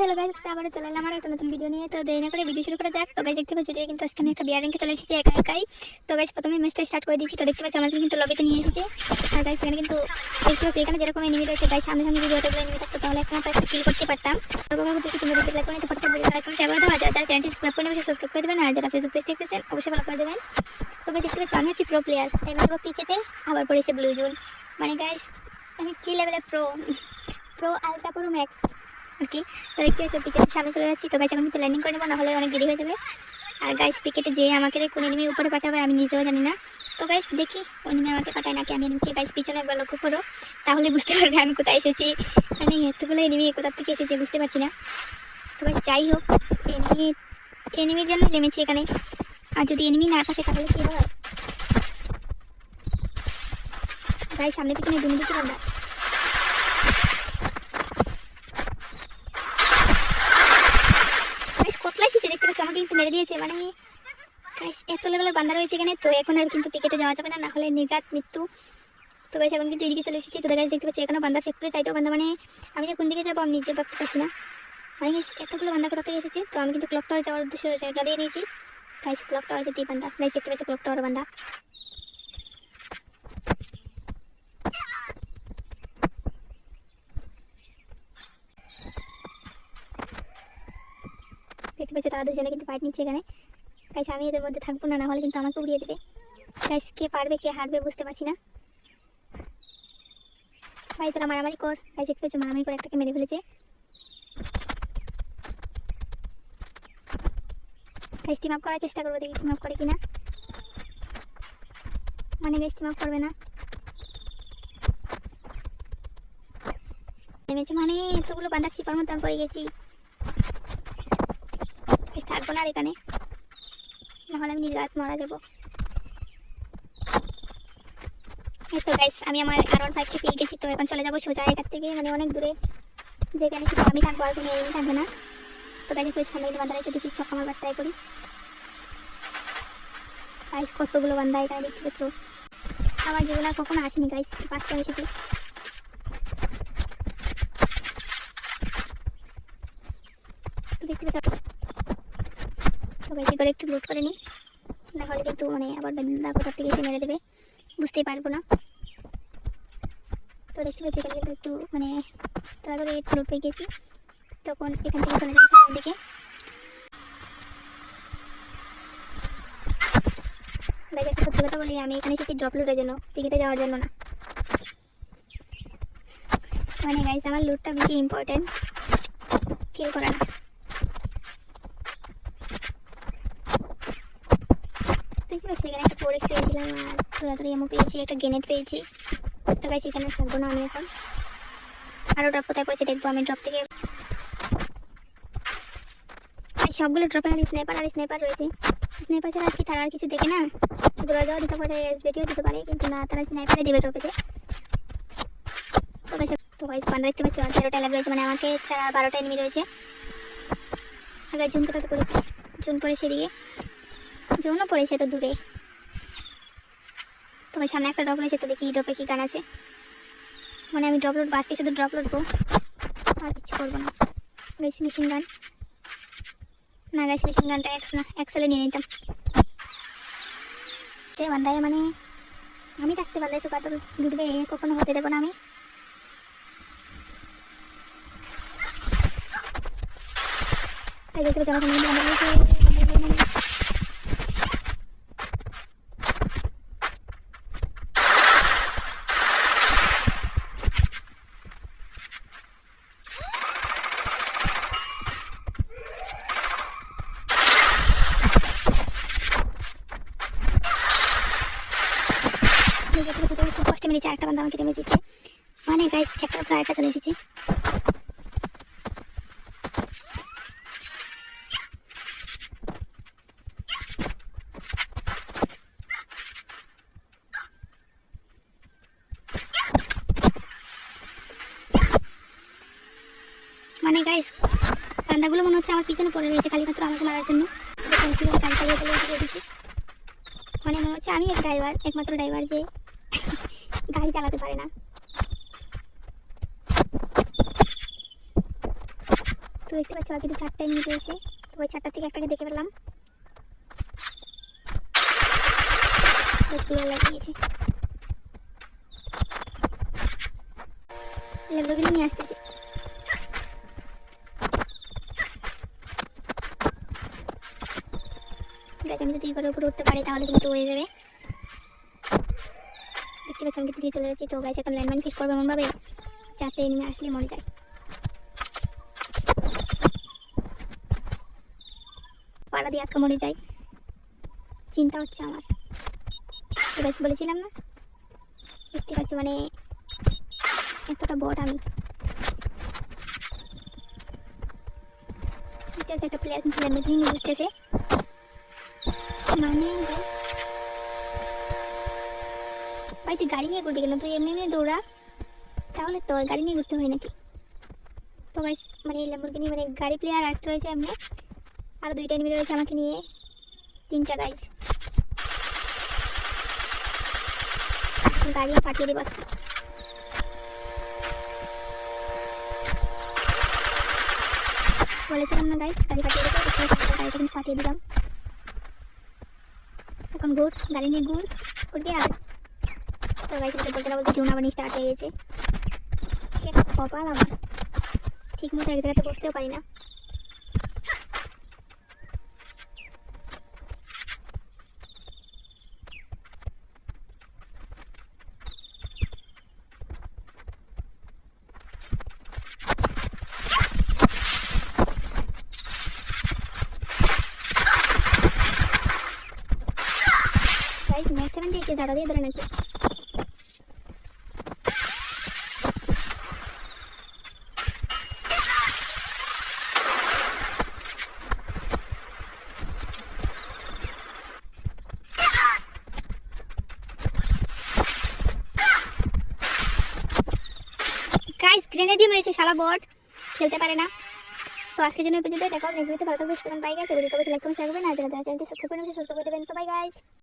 Hello guys, আজকে আবার চলে এলাম আমার একটা নতুন ভিডিও নিয়ে। তো দেরি না করে ভিডিও শুরু করে যাক। তো গাইস দেখতে পাচ্ছি যে কিন্তু আজকে আমি একটা বিয়ার র্যাঙ্কে চলে এসেছি একা একাই। তো গাইস প্রথমে ম্যাচটা স্টার্ট করে দিচ্ছি। তো দেখতে পাচ্ছি আমাকে কিন্তু লবিতে নিয়ে এসেছে। আর গাইস এখানে কিন্তু দেখতে এখানে যেরকম এনিমি রয়েছে গাইস সামনে সামনে যদি অতগুলো এনিমি থাকতো তাহলে একটা কিল করতে পারতাম। দেখি তোমরা দেখতে লাগবে তো ফটাফট ভিডিও লাইক করে। দেবো আর যারা চ্যানেলটি সাবস্ক্রাইব করে সাবস্ক্রাইব করে দেবেন। আর যারা ফেসবুক পেজ দেখতেছেন, অবশ্যই ফলো করে দেবেন। তো গাইস দেখতে পাচ্ছি, আমি হচ্ছি প্রো প্লেয়ার তাই আমি পিকেতে আবার পড়েছে ব্লু জোন মানে গাইস আমি কি লেভেলের pro pro ultra pro max আর কি তো দেখতে পাচ্ছি, পিকেটের সামনে চলে যাচ্ছি। তো গাইস এখন কিন্তু ল্যান্ডিং করে নেব না হলে অনেক দেরি হয়ে যাবে। আর গাইস পিকেটে যে আমাকে কোন এনিমি উপরে পাঠাবে, আমি নিজেও জানি না। তো গাইস দেখি এনিমি আমাকে পাঠায়, নাকি আমি এনিমিকে গাইস পিছনে একবার লক্ষ্য করো। তাহলে বুঝতে পারবে আমি কোথায় এসেছি। মানে এতগুলো এনিমি কোথা থেকে এসেছে, বুঝতে পারছি না। তো গাইস যাই হোক এনিমি এনিমির জন্য নেমেছি এখানে। আর যদি এনিমি না থাকে, তাহলে কি হয়? গাইস সামনে পিছনে দুমি দিচ্ছি আমরা গাইস কতলা এসেছে দেখতে মেরে দিয়েছে মানে এত লেভেলের বান্দা রয়েছে এখানে, তো এখন আর কিন্তু পিকেটে যাওয়া যাবে না না হলে নিঘাত, মৃত্যু। তো গাছ এখন কিন্তু এদিকে চলে এসেছি, তো গাছ দেখতে পাচ্ছি এখানে বান্দা ফ্যাক্টরি সাইডেও বান্দা মানে আমি যে কোন দিকে যাব আমি নিজে ভাবতে পারছি না। মানে গাইস এতগুলো বান্দা কোথা থেকে এসেছে, তো আমি কিন্তু ক্লক টাওয়ার যাওয়ার উদ্দেশ্যে দিয়ে নিয়েছি। গাছ ক্লক টাওয়ার যেতেই বান্ধা গাছ দেখতে পাচ্ছি ক্লক টাওয়ার বান্দা। পাচ্ছি তারা দুজনে কিন্তু ফাইট নিচ্ছে এখানে। গাইস আমি এদের মধ্যে থাকব না না হলে কিন্তু আমাকে উড়িয়ে দেবে। গাইস কে পারবে, কে হারবে বুঝতে পারছি না। ভাই, তোরা মারামারি কর। গাইস দেখতে পাচ্ছি, মারামারি করে একটাকে মেরে ফেলেছে। গাইস টিম আপ করার চেষ্টা করব, দেখি টিম আপ করে কিনা। মানে টিম আপ করবে না। নেমেছে মানে এতগুলো বান্ধা চিপার মতো আমি পড়ে গেছি। থাকব না আর এখানে। নাহলে আমি নিজে রাত মারা যাব। তো গাইস আমি আমার আর ওয়ান ফাইভকে পেয়ে গেছি। তো এখন চলে যাব সোজা এখান থেকে মানে অনেক দূরে। যেখানে আমি থাকব আর কোনো এনিমি থাকবে না। তো গাইস পেয়ে সামনে বান্ধা রয়েছে দেখি চক্কা মারবার ট্রাই করি। গাইস কতগুলো বান্ধা এখানে দেখতে পাচ্ছ? আমার আর কখনো আসেনি গাইস পাঁচটা এসেছি। দেখতে পাচ্ছ? বেশি করে একটু লুট করে নিই না হলে কিন্তু মানে আবার বান্দা কোথা থেকে এসে মেরে দেবে, বুঝতেই পারব না। তো দেখতে পাচ্ছি এখানে একটু মানে তারপরে একটু লুট পেয়ে গেছি। তখন এখান থেকে চলে যাব সামনের দিকে। দেখে একটা সত্যি কথা বলি, আমি এখানে এসেছি ড্রপ লুটের জন্য পিকেটে যাওয়ার জন্য না। মানে গাইস আমার লুটটা বেশি ইম্পর্টেন্ট কিল করা না দেখতে একটা ফোরেক্স পেয়েছিলাম আর তোড়াতাড়ি এমও পেয়েছি, একটা গ্রেনেড পেয়েছি। তো গাইছি এখানে থাকব না আমি এখন। আরও ড্রপ কোথায় পড়েছে দেখব, আমি ড্রপ থেকে সবগুলো ড্রপে আর স্নাইপার আর স্নাইপার রয়েছে। স্নাইপার ছাড়া আর কি তারা আর কিছু দেখে না? গ্রোজাও দিতে পারে এসবিটিও দিতে পারে, কিন্তু না, তারা স্নাইপারে দিবে ড্রপেতে তো গাইছে তো গাইস বান্দা দেখতে পাচ্ছি তেরোটা ল্যাব রয়েছে মানে আমাকে ছাড়া বারোটা এনিমি রয়েছে। আগে জুন কোথাতে পড়েছে জুন পড়েছে এদিকে জুনও পড়েছে তো দূরে। তোমার সামনে একটা ড্রপ রয়েছে তো দেখি ড্রপে কি গান আছে। মানে আমি ড্রপ লোড বাসকে শুধু ড্রপ লোডবো আর কিছু করব না। গাইছি মেশিন গান না গাইছি মেশিন গানটা এক্স না এক্সেলে নিয়ে নিতাম। সে বান্দায় মানে আমি থাকতে পারলে সুপার ঢুকবে কখনো হতে দেবো না আমি। তাই দেখতে পাচ্ছি সামনে কিন্তু বান্দা রয়েছে। মানে গাইস একটা মানে গাইস মনে হচ্ছে আমার পিছনে পড়ে রয়েছে, খালি মাত্র আমাকে মারার জন্য। মানে মনে হচ্ছে আমি এক ড্রাইভার একমাত্র ড্রাইভার যে গাড়ি চালাতে পারে না। তো দেখতে পাচ্ছ আর কিন্তু চারটায় নিয়ে রয়েছে তো ওই চারটা থেকে একটাকে দেখে পেলাম লাগিয়েছে নিয়ে আসতেছে। গাছ আমি যদি এবার উপরে উঠতে পারি, তাহলে কিন্তু হয়ে যাবে। দেখতে পাচ্ছি দিয়ে চলে যাচ্ছি। তো গাছ এখন ল্যান্ডমাইন ফিস করবে এমনভাবে যাতে এনিমে আসলে মরে যায়। পাড়া দিয়ে আটকা মরে যায়। চিন্তা হচ্ছে আমার। গাছ বলেছিলাম না? দেখতে পাচ্ছি মানে এতটা বড় আমি। একটা প্লেয়ার বুঝতেছে মানে ভাই তুই গাড়ি নিয়ে ঘুরতে গেলাম তুই এমনি এমনি দৌড়া। তাহলে তো গাড়ি নিয়ে ঘুরতে হয় নাকি? তো গাইস মানে এই ল্যাম্বরগিনি মানে গাড়ি প্লেয়ার একটা রয়েছে এমনি। আর দুইটা এনিমি রয়েছে আমাকে নিয়ে। তিনটা গাইস গাড়ি পাঠিয়ে দিব আজকে। বলেছিলাম না গাইস গাড়ি পাঠিয়ে দেবো। দেখতে পাচ্ছি গাড়িটা কিন্তু পাঠিয়ে দিলাম। এখন ঘুর, গাড়ি নিয়ে ঘুর। ঘুরবি আর তো গাইস বলতে না বলতে জুন আবার স্টার্ট হয়ে গেছে। কপাল আমার। ঠিক মতো এক জায়গাতে বসতেও পারি না। দাদা দিয়ে ধরে নাকি? গাইস গ্রেনেড মেরেছে, শালা বট। খেলতে পারে না। তো আজকের জন্য এই পর্যন্ত দেখা হবে নেক্সট ভিডিওতে ভালো থাকবে সুতরাং বাই গাইস ভিডিওটা বেশি লাইক কমেন্ট শেয়ার করবেন। আর যারা চ্যানেলটি সাবস্ক্রাইব করেন সাবস্ক্রাইব করে দেবেন। তো বাই গাইস